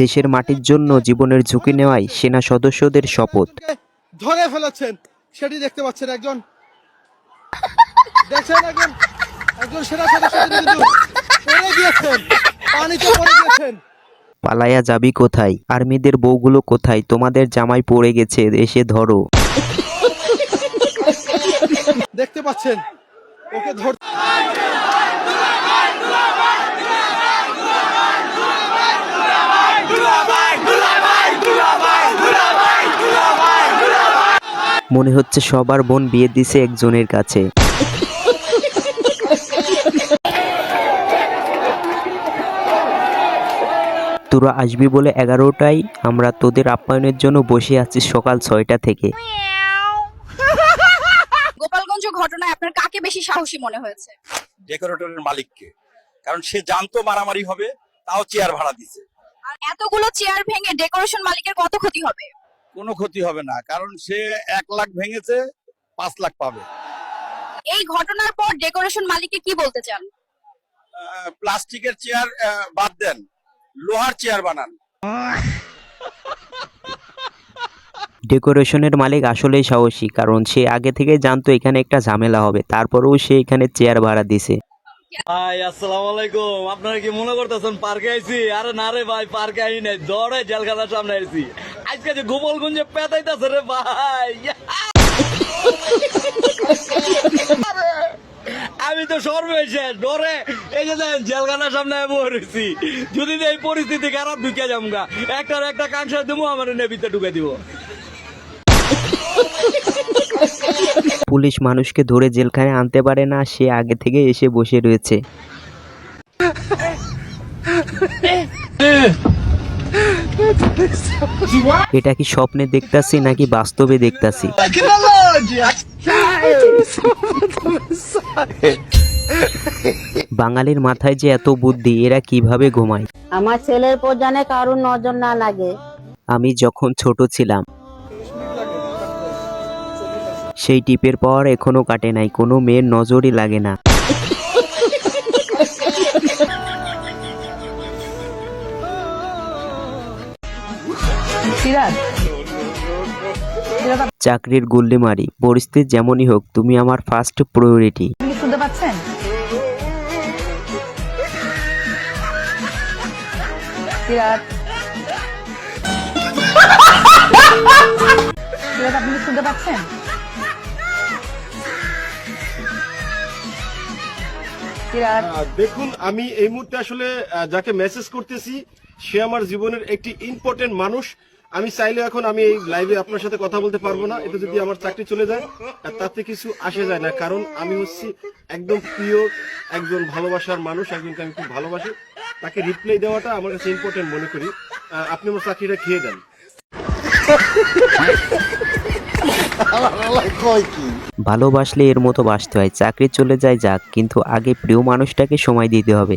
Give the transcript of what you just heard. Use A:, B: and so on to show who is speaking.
A: দেশের মাটির জন্য জীবনের ঝুঁকি নেওয়ায় সেনা সদস্যদের শপথ।
B: ধরে ফেলেছেন। সেটি দেখতে পাচ্ছেন একজন। দেখছেন একজন? একজন সেনা সদস্য কিন্তু পড়ে গিয়েছেন। পানিতে পড়ে গিয়েছেন।
A: পালায়া যাবি কোথায়? আর্মিদের বউগুলো কোথায়? তোমাদের জামাই পড়ে গেছে এসে ধরো।
B: দেখতে পাচ্ছেন? ওকে ধর
A: মনে হচ্ছে সবার বোন বিয়ে দিছে একজনের কাছে। তোরা আসবি বলে এগারোটায় আমরা তোদের আপ্যায়নের জন্য বসে আছি সকাল ছয়টা থেকে।
C: গোপালগঞ্জ ঘটনায় আপনার কাকে বেশি সাহসী মনে হয়েছে?
D: ডেকোরেটরের মালিককে। কারণ সে জানতো মারামারি হবে তাও চেয়ার ভাড়া দিছে।
C: আর এতগুলো চেয়ার ভেঙে ডেকোরেশন মালিকের কত ক্ষতি হবে?
D: কোনো ক্ষতি হবে না কারণ সে এক লাখ ভেঙেছে পাঁচ লাখ পাবে।
C: এই ঘটনার পর ডেকোরেশন মালিককে কি বলতে চান?
D: প্লাস্টিকের চেয়ার বাদ দেন লোহার চেয়ার বানান।
A: ডেকোরেশনের মালিক আসলেই সাহসী কারণ সে আগে থেকে জানতো এখানে একটা ঝামেলা হবে তারপরেও সে এখানে চেয়ার ভাড়া দিছে।
E: ভাই আসসালামু আলাইকুম। আপনারা কি মনে করতেছেন পার্কে আইছি? আরে না রে ভাই পার্কে আই নাই দৌড়ে জেলখানার সামনে আইছি। আজকে যে গোপালগঞ্জে পেতাইতেছে রে ভাই। আমি তো সর্বশেষ ডরে এই যে জেলখানার সামনে রয়েছি যদি এই পরিস্থিতি খারাপ ঢুকে যামগা একটার একটা কাংসা দেবো আমার নেবিতে ঢুকে দিব।
A: পুলিশ মানুষকে ধরে জেলখানে আনতে পারে না সে আগে থেকে এসে বসে রয়েছে। এটা কি স্বপ্নে দেখতাছি নাকি বাস্তবে দেখতাছি? বাঙালির মাথায় যে এত বুদ্ধি এরা কীভাবে ঘুমায়?
F: আমার ছেলের পর জানে কারুর নজর না লাগে।
A: আমি যখন ছোট ছিলাম সেই টিপের পর এখনও কাটে নাই কোনো মেয়ের নজরই লাগে না। চাকরির গুল্লি মারি পরিস্থিতি যেমনই হোক তুমি আমার ফার্স্ট প্রায়োরিটি
G: শুনতে পাচ্ছেন? আপনি শুনতে পাচ্ছেন?
B: দেখুন আমি এই মুহূর্তে আসলে যাকে মেসেজ করতেছি সে আমার জীবনের একটি ইম্পর্টেন্ট মানুষ। আমি চাইলে এখন আমি এই লাইভে আপনার সাথে কথা বলতে পারব না। এটা যদি আমার চাকরি চলে যায়, আর তাতে কিছু আসে যায় না। কারণ আমি হচ্ছি একদম প্রিয় একজন ভালোবাসার মানুষ, একজনকে আমি খুব ভালোবাসি। তাকে রিপ্লাই দেওয়াটা আমার কাছে ইম্পর্টেন্ট মনে করি। আপনি আমার চাকরিটা খেয়ে দেন।
A: ভালোবাসলে এর মতো বাসতে হয়। চাকরি চলে যায় যাক, কিন্তু আগে প্রিয় মানুষটাকে সময় দিতে হবে।